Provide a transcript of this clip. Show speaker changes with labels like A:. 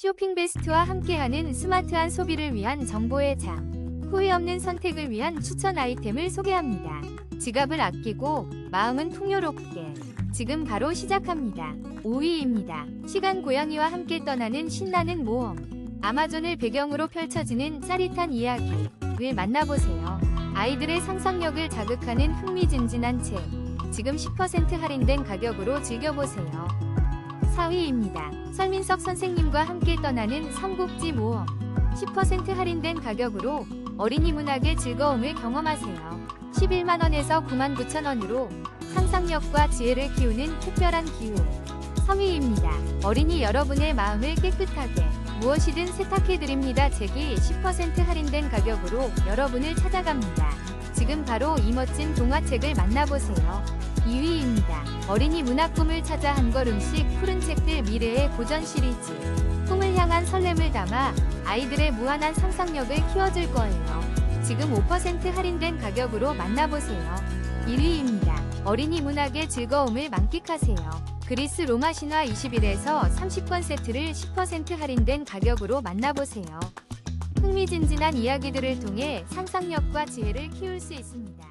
A: 쇼핑 베스트와 함께하는 스마트한 소비를 위한 정보의 장. 후회 없는 선택을 위한 추천 아이템을 소개합니다. 지갑을 아끼고 마음은 풍요롭게. 지금 바로 시작합니다. 5위입니다. 시간 고양이와 함께 떠나는 신나는 모험. 아마존을 배경으로 펼쳐지는 짜릿한 이야기를 만나보세요. 아이들의 상상력을 자극하는 흥미진진한 책. 지금 10% 할인된 가격으로 즐겨보세요. 4위입니다. 설민석 선생님과 함께 떠나는 삼국지 모험. 10% 할인된 가격으로 어린이 문학의 즐거움을 경험하세요. 11만원에서 99,000원으로 상상력과 지혜를 키우는 특별한 기회. 3위입니다. 어린이 여러분의 마음을 깨끗하게 무엇이든 세탁해드립니다. 책이 10% 할인된 가격으로 여러분을 찾아갑니다. 지금 바로 이 멋진 동화책을 만나보세요. 2위입니다. 어린이 문학 꿈을 찾아 한 걸음씩 푸른 책들 미래의 고전 시리즈. 꿈을 향한 설렘을 담아 아이들의 무한한 상상력을 키워줄 거예요. 지금 5% 할인된 가격으로 만나보세요. 1위입니다. 어린이 문학의 즐거움을 만끽하세요. 그리스 로마 신화 21에서 30권 세트를 10% 할인된 가격으로 만나보세요. 흥미진진한 이야기들을 통해 상상력과 지혜를 키울 수 있습니다.